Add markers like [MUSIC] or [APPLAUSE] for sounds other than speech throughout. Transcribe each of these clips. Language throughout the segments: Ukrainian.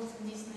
добровольцям дійсно,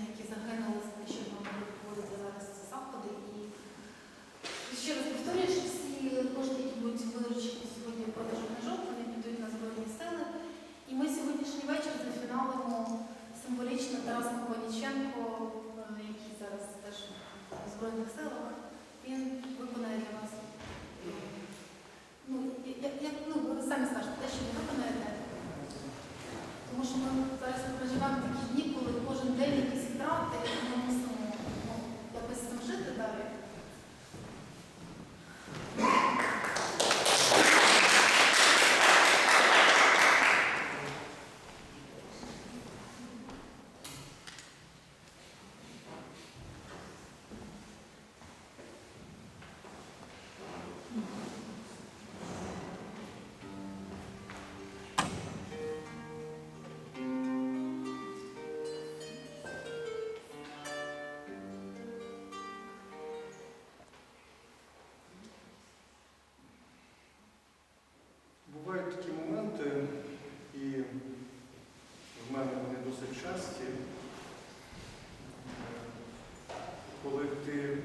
коли ти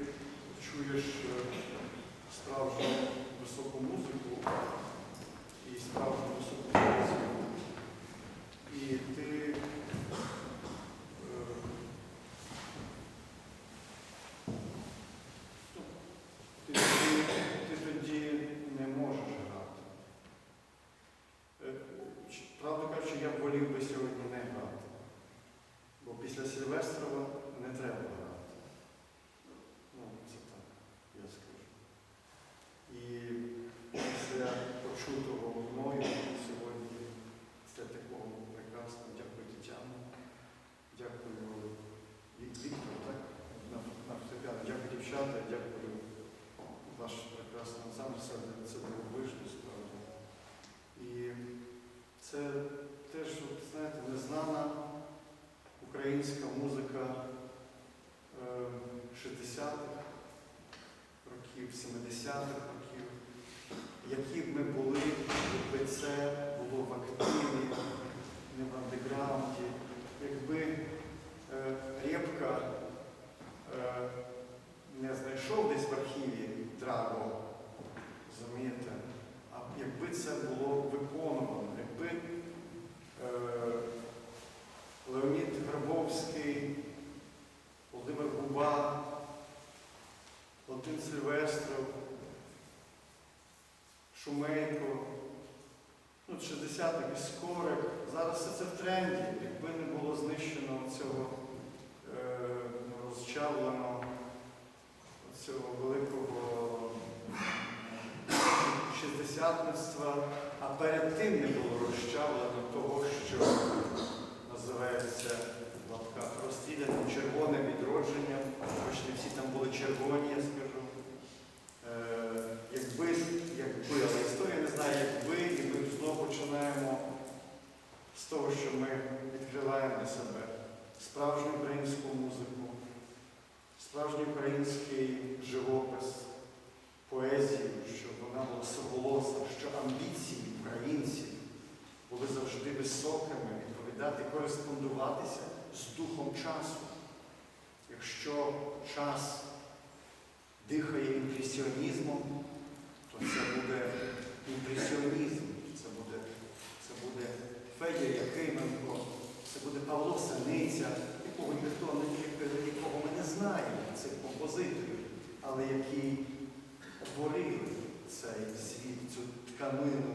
чуєш е, справжню високу музику і справжню високу поезію, і ти е. Е, кажучи, я б волів би сьогодні не грати. Бо після Сильвестрова не треба грати. Ну, це так, я скажу. І після почутого мною сьогодні, після такого прекрасного, дякую Тетяну, дякую Вік- Віктору, так? На, на фортепіано. Дякую дівчата, дякую ваш прекрасний ансамбль, це, це дивовижно справді. І це теж, от, знаєте, незнана українська музика е, 60-х років, 70-х років, які б ми були, якби це було в активі, не в андеграунді, якби е, Рєпка е, не знайшов десь в архіві Драго, розумієте? А якби це було виконувано, якби е, Леонід Грабовський, Володимир Губа, Валентин Сильвестров, Шумейко, ну, 60-х Скорик, зараз все це в тренді, якби не було знищено цього е, розчавленого, цього великого шістдесятництва, а перед тим не було розчавлено того, що називається в лапках розстріляним червоним відродженням, хоч не всі там були червоні, я скажу. Е, якби, якби, але історія не знає, якби, і ми знову починаємо з того, що ми відкриваємо для себе справжню українську музику, справжній український живопис, поезію, щоб вона була суголосна, що амбіції українців були завжди високими, відповідати, кореспондуватися з духом часу. Якщо час дихає імпресіонізмом, то це буде імпресіонізм, це буде, це буде Федір Якименко, це буде Павло Синиця, якого ніхто якого ми не знаємо, цих композиторів, але які творили цей світ, цю тканину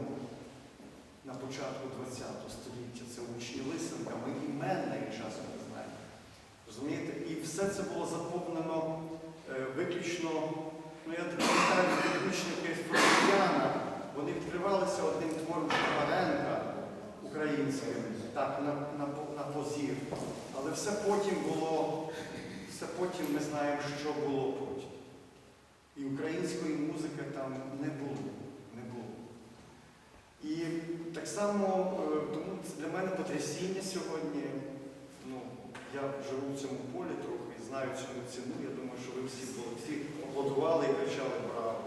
на початку ХХ століття. Це учні Лисенка, ми імен навіть часом не знаємо. Розумієте? І все це було заповнено е, виключно, ну я так пам'ятаю, підручники Фортепіана, вони відкривалися одним твором Шпаренка українським, так, на, на, на позір. Але все потім було, все потім ми знаємо, що було потім. І української музики там не було. Не було. І так само, е, тому для мене потрясіння сьогодні. Ну, я живу в цьому полі трохи і знаю цьому ціну. Я думаю, що ви всі були, всі аплодували і кричали браво.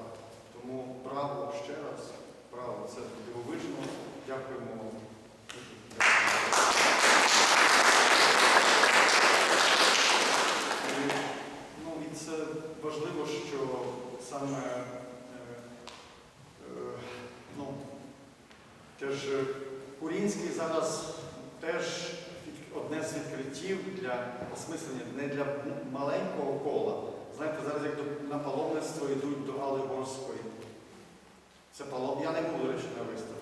Тому браво ще раз, браво, це дивовижно. Дякуємо вам. ж е, Курінський зараз теж одне з відкриттів для осмислення не для маленького кола. Знаєте, зараз як на паломництво йдуть до Алигорської. Це палом... Я не буду речі на виставку.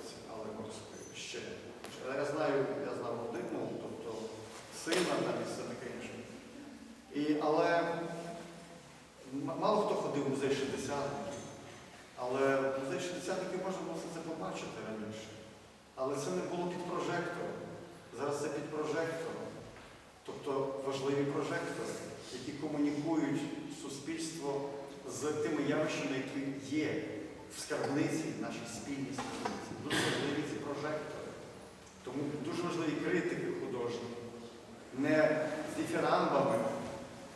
Не з дифірамбами,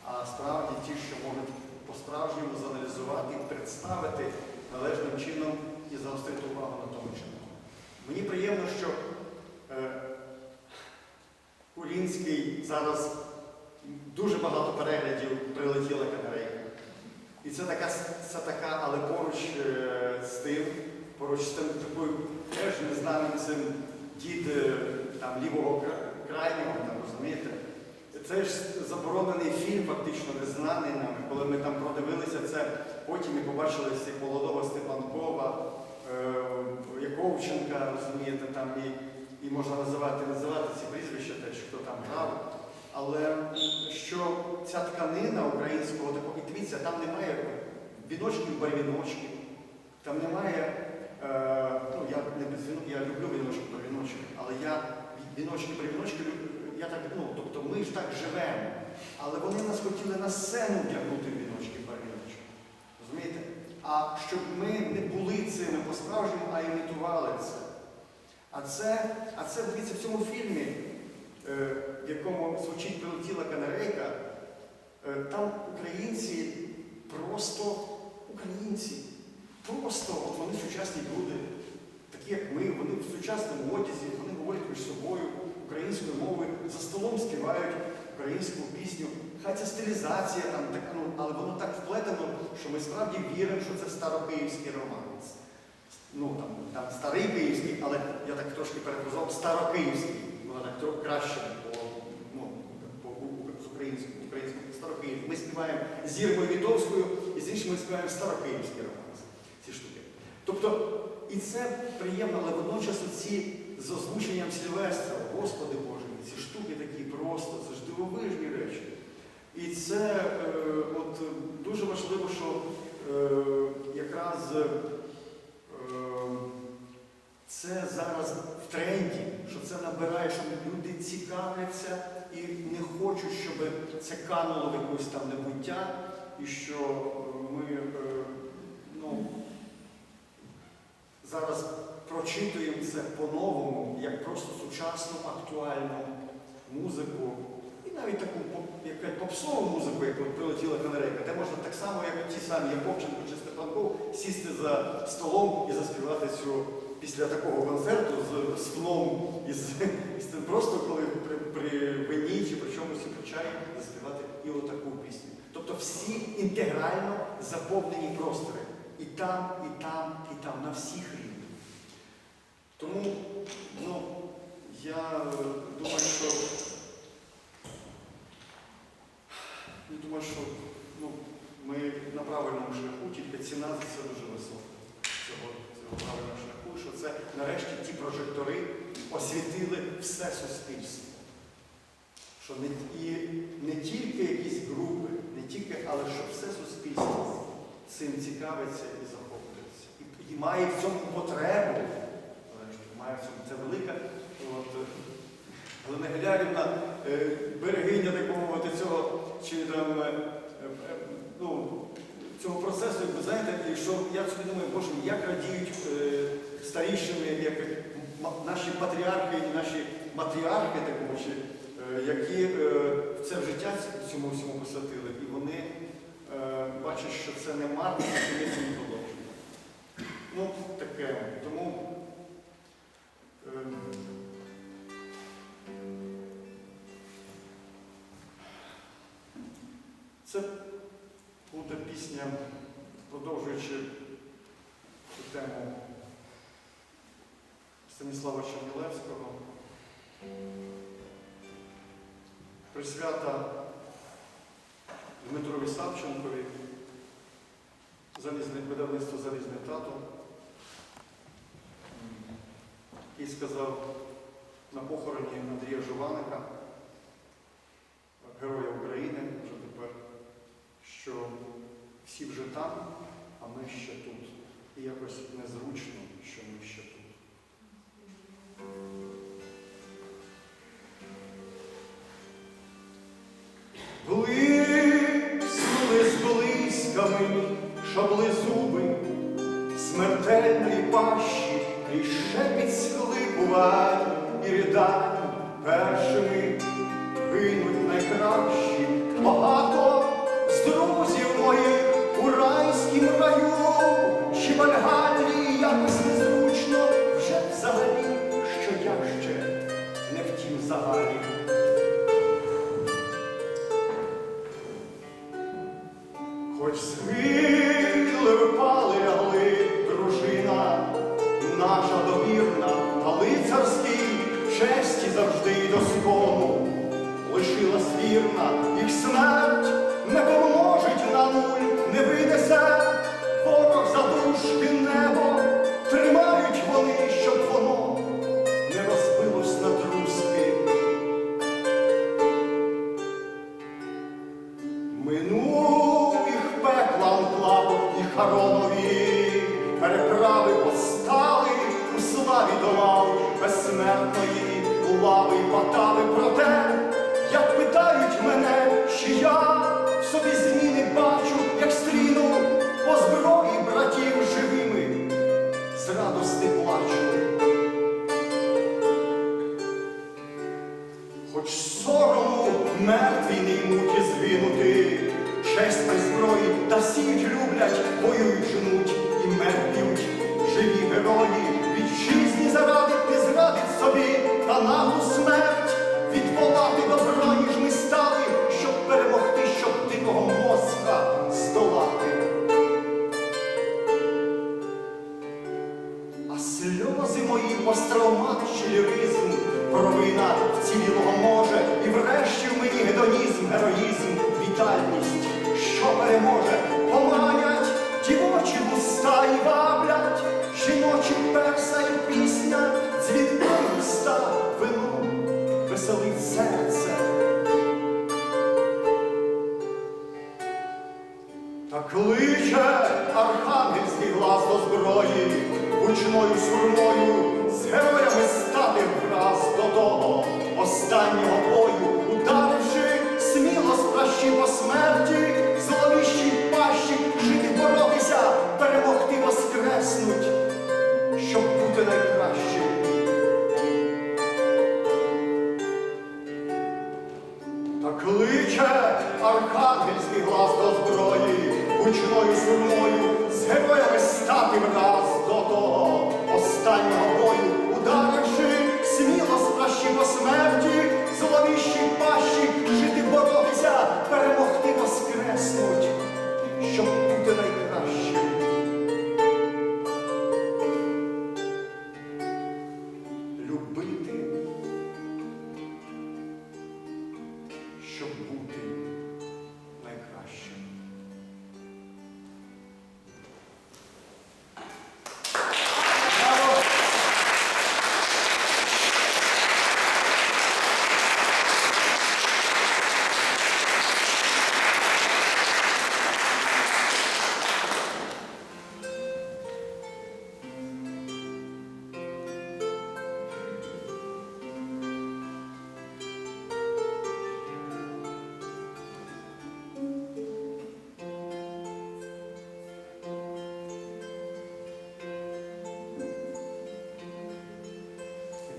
а справді ті, що можуть по-справжньому зааналізувати і представити належним чином і заострити увагу на тому чином. Мені приємно, що е, Кулінський зараз дуже багато переглядів прилетіла канарейка. І це така, це така, але поруч е, з тим, поруч з тим такою теж незнаним цим дід е, там, лівого кра- крайнього, там, розумієте? Це ж заборонений фільм, фактично незнаний нами, коли ми там продивилися це, потім ми побачили всіх молодого Степанкова, е, Яковченка, розумієте, там і, і можна називати, називати ці прізвища теж, хто там грав. Але що ця тканина українського такого, і дивіться, там немає віночків барвіночків, там немає, е, ну я не без віно- я люблю віночки барвіночки, але я віночки барвіночки люблю. Я так, ну, тобто ми ж так живемо. Але вони нас хотіли на сцену вдягнути в віночки барвіночки. Розумієте? А щоб ми не були цими по-справжньому, а імітували це. А це, а це дивіться, в цьому фільмі, е, в якому звучить прилетіла канарейка, е, там українці просто українці. Просто от вони сучасні люди, такі як ми, вони в сучасному одязі, вони говорять між собою українською мовою, за столом співають українську пісню. Хай це стилізація, там, так, ну, але воно так вплетено, що ми справді віримо, що це старокиївський романс. Ну, там, там старий київський, але я так трошки переказав, старокиївський. Воно так краще по, ну, по, у- з українською, українською старокиївською. Ми співаємо з Ірмою Вітовською і з іншими співаємо старокиївський романс. Ці штуки. Тобто, і це приємно, але водночас ці з озвученням Сильвестра, Господи Боже, ці штуки такі просто, це ж дивовижні речі. І це е, от, дуже важливо, що е, якраз е, це зараз в тренді, що це набирає, що люди цікавляться і не хочуть, щоб це кануло в якусь там небуття, і що ми е, ну, зараз прочитуємо це по-новому, як просто сучасну актуальну музику. І навіть таку як попсову музику, як прилетіла канарейка, де можна так само, як ті самі Яковченко чи Степанков, сісти за столом і заспівати цю після такого концерту з, сном і з, тим просто коли при, при вині чи при чомусь при чаї заспівати і отаку пісню. Тобто всі інтегрально заповнені простори. І там, і там, і там, на всіх рівнях. Тому ну, я думаю, що я думаю, що ну, ми на правильному шляху, тільки ціна за це дуже висока цього, цього правильного шляху, що це нарешті ті прожектори освітили все суспільство. Що не, і не тільки якісь групи, не тільки, але що все суспільство цим цікавиться і захоплюється. І, і має в цьому потребу. Має це велика. Гілярівна, е, берегиня так мовити, цього чи там, е, е, ну, цього процесу, ви знаєте, і що я собі думаю, боже, як радіють е, старішими, як наші патріархи і наші матріархи, так мовити, які це в життя цьому всьому посвятили. І вони бачать, що це не марно, що ми цим продовжуємо. Ну, таке. Тому. Ем, це буде пісня, продовжуючи цю тему Станіслава Чернілевського, присвята Дмитрові Савченкові, залізне видавництво залізний тато який сказав на похороні Андрія Жованика, героя України, вже тепер, що всі вже там, а ми ще тут. І якось незручно, що ми ще тут.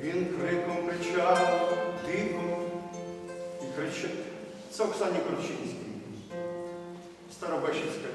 Він криком кричав тихо і кричить. Це Оксані Корчинській, Старобещицька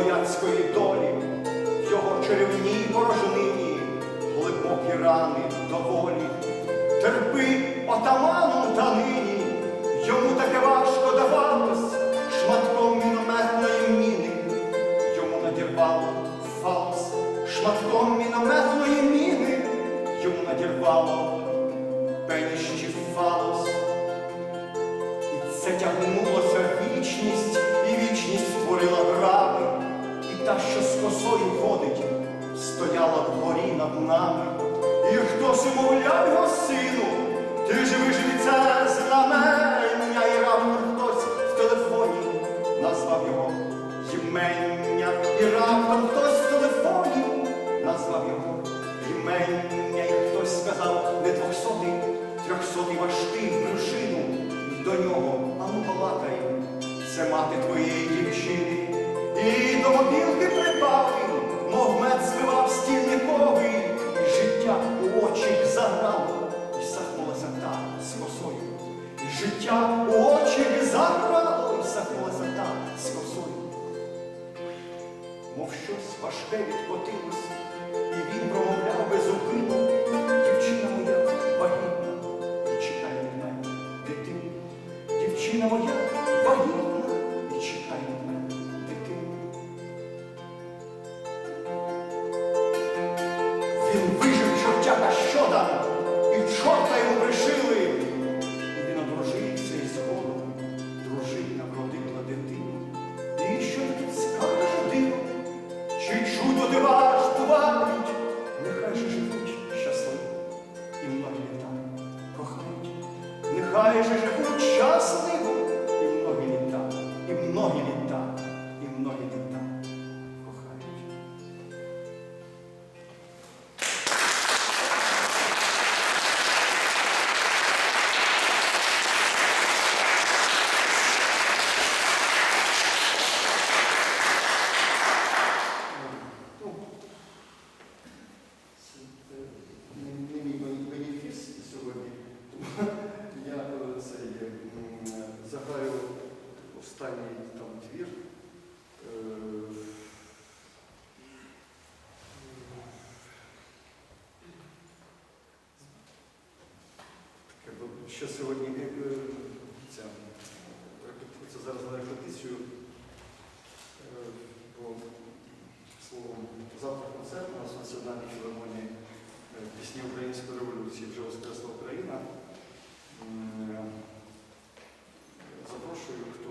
юдолі долі, в його черевній порожнині, глибокі рани доволі. Терпи отаману та нині, йому таке важко давалось, шматком мінометної міни, йому надірвало фалос, шматком мінометної міни, йому надірвало пеніщів фалос. І це тягнулося вічність, та, що з косою ходить, стояла вгорі над нами. І хтось умовляв його сину, ти живи живіце знамення, і раптом хтось в телефоні назвав його імення, і раптом хтось в телефоні назвав його імення, і хтось сказав не двохсотий, трьохсотий важкий в брюшину, до нього, а ну балакай, це мати твоєї дівчини. Мов мед збивав стільниковий, і життя у очі заграло, і сахнулася та з. І життя у очі заграло, і сахнулася та з. Мов щось важке відкотилось, і він промовляв безупинно, дівчина моя вагітна, і чекає мене дитину. Дівчина моя Ще сьогодні е, е, ця репетиція, зараз на репетицію, е, бо словом, завтра концерт у нас в Національній філармонії пісні Української революції вже Воскресла Україна. Запрошую, хто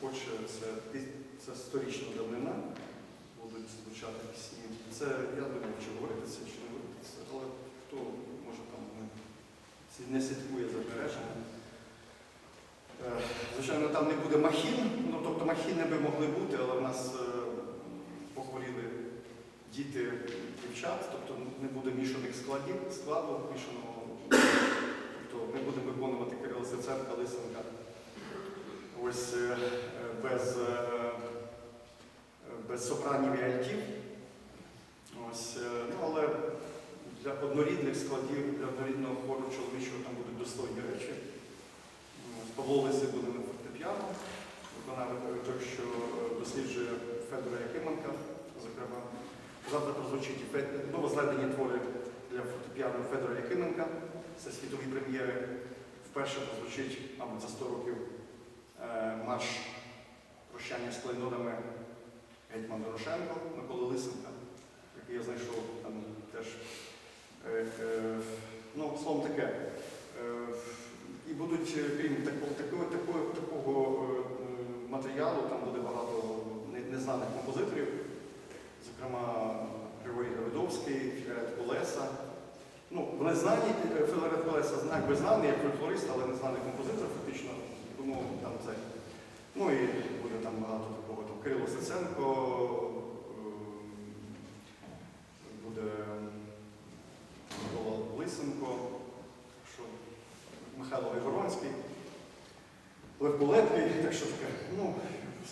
хоче, це, це сторічна давнина, будуть звучати пісні. Це я думаю, чи говорити це, чи не говорити це, але хто може там не, ці- не слідкує за мережами. Е, Звичайно, там не буде махін, ну тобто махіни би могли бути, але в нас е, похворіли діти дівчат, тобто не буде мішаних складів, складу мішаного. Тобто ми будемо виконувати Кирила Сиценка, Лисенка. Ось е, без, без сопранів і альтів. Ось, ну, але для однорідних складів, для однорідного хору чоловічого там будуть достойні речі. Павло Лисий буде на фортепіано, виконавець той, що е, досліджує Федора Якименка, зокрема. Завтра прозвучить новозведені твори для фортепіано Федора Якименка. Це світові прем'єри. Вперше прозвучить, мабуть, за 100 років е, марш прощання з клейнодами Гетьман Дорошенко Миколи Лисенка, який я знайшов там теж. Е, е, ну, словом таке. Е, і будуть, крім такого, такого, такого, матеріалу, там буде багато незнаних композиторів, зокрема Григорій Давидовський, Філарет Колеса. Ну, вони знані, Філарет Колеса якби знаний як фольклорист, але не знаний композитор фактично, тому там це. Ну і буде там багато такого. Там Кирило Сиценко, Таке. Ну,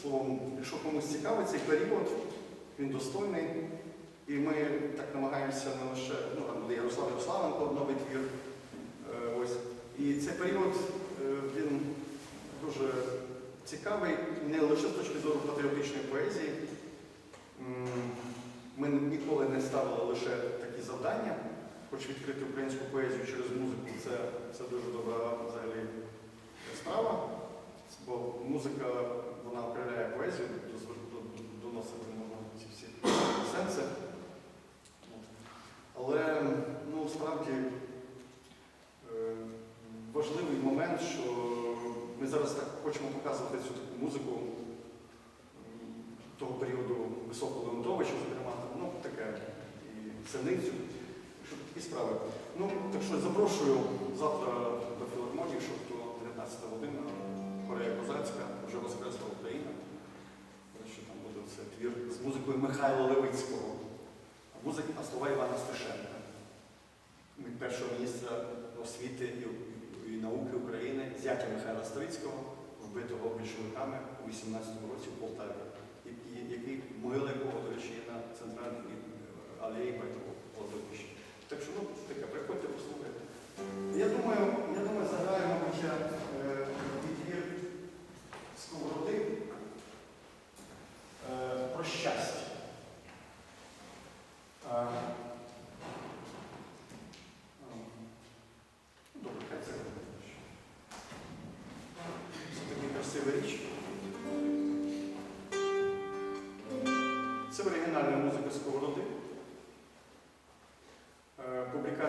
словом, якщо комусь цікавий цей період, він достойний. І ми так намагаємося не лише, ну там буде Ярослав Ярославенко, новий твір. Е, ось. І цей період е, він дуже цікавий не лише з точки зору патріотичної поезії. Ми ніколи не ставили лише такі завдання, хоч відкрити українську поезію через музику це, це дуже добра взагалі справа, бо музика вона окреляє поезію, доносити можна ці всі сенси. Але ну, справді е, важливий момент, що ми зараз так хочемо показувати цю таку музику того періоду високого Леонтовича, зокрема, ну таке і синицю, що такі справи. Ну, так що запрошую завтра до філармонії, щоб до 19 година Корея Козацька, вже Воскресла Україна. Що там буде це твір з музикою Михайла Левицького, а музика а слова Івана Сташенка, першого міністра освіти і, науки України, зятя Михайла Ставицького, вбитого більшовиками у 18-му році в Полтаві,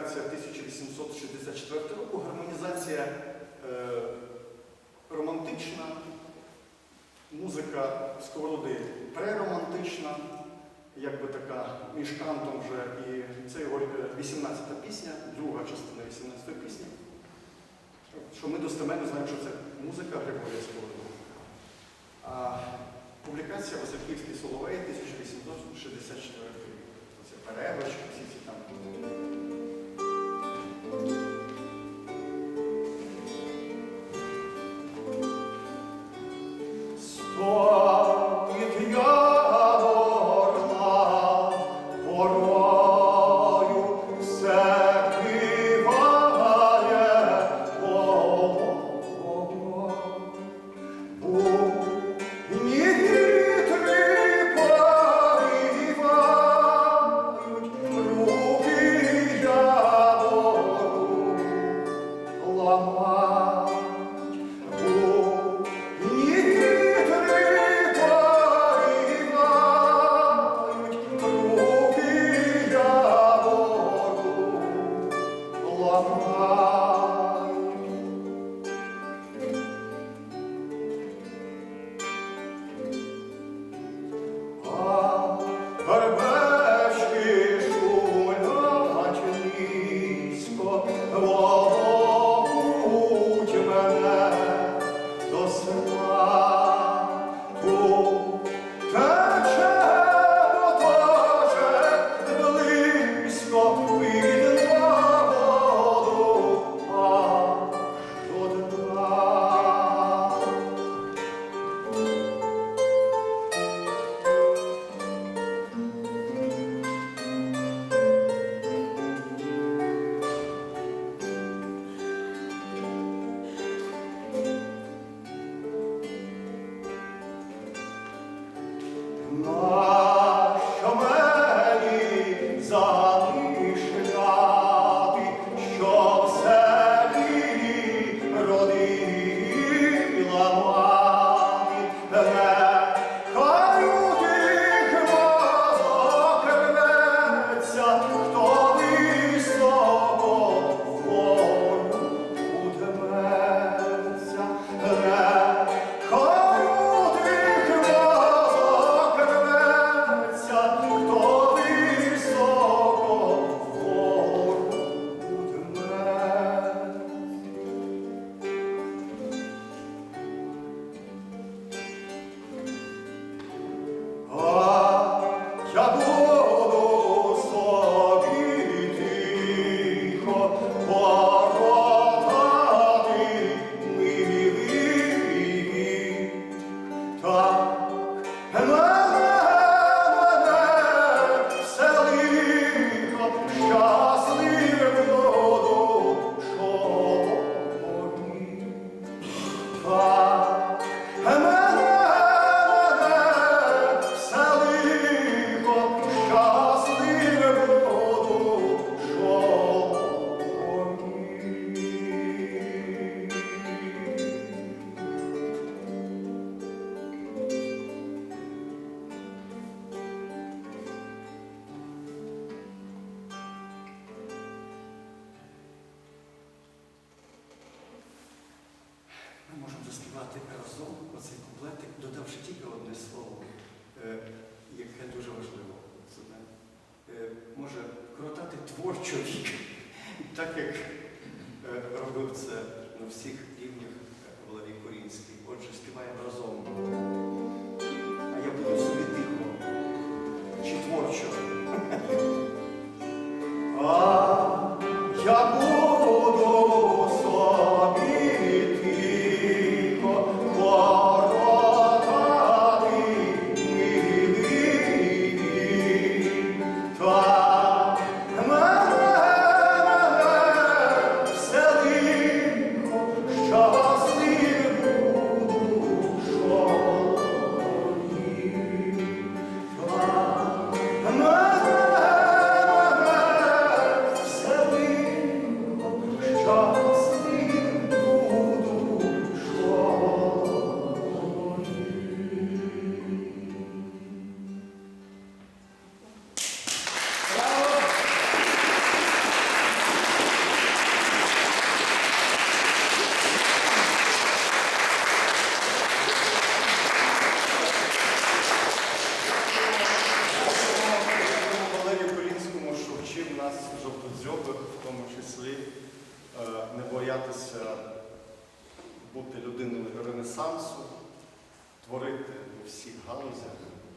Публікація 1864 року. Гармонізація е, романтична, музика Сковороди преромантична, якби така між кантом вже. І це його 18-та пісня, друга частина 18-ї пісні. Що ми достеменно знаємо, що це музика Григорія Сковороди. А публікація Васильківський Соловей 1864 рік. Це перевочки, всі ці там. співати разом оцей куплетик, додавши тільки одне слово, е, яке дуже важливо. Е, може кротати творчо вік, [LAUGHS] так як е, робив це на всіх.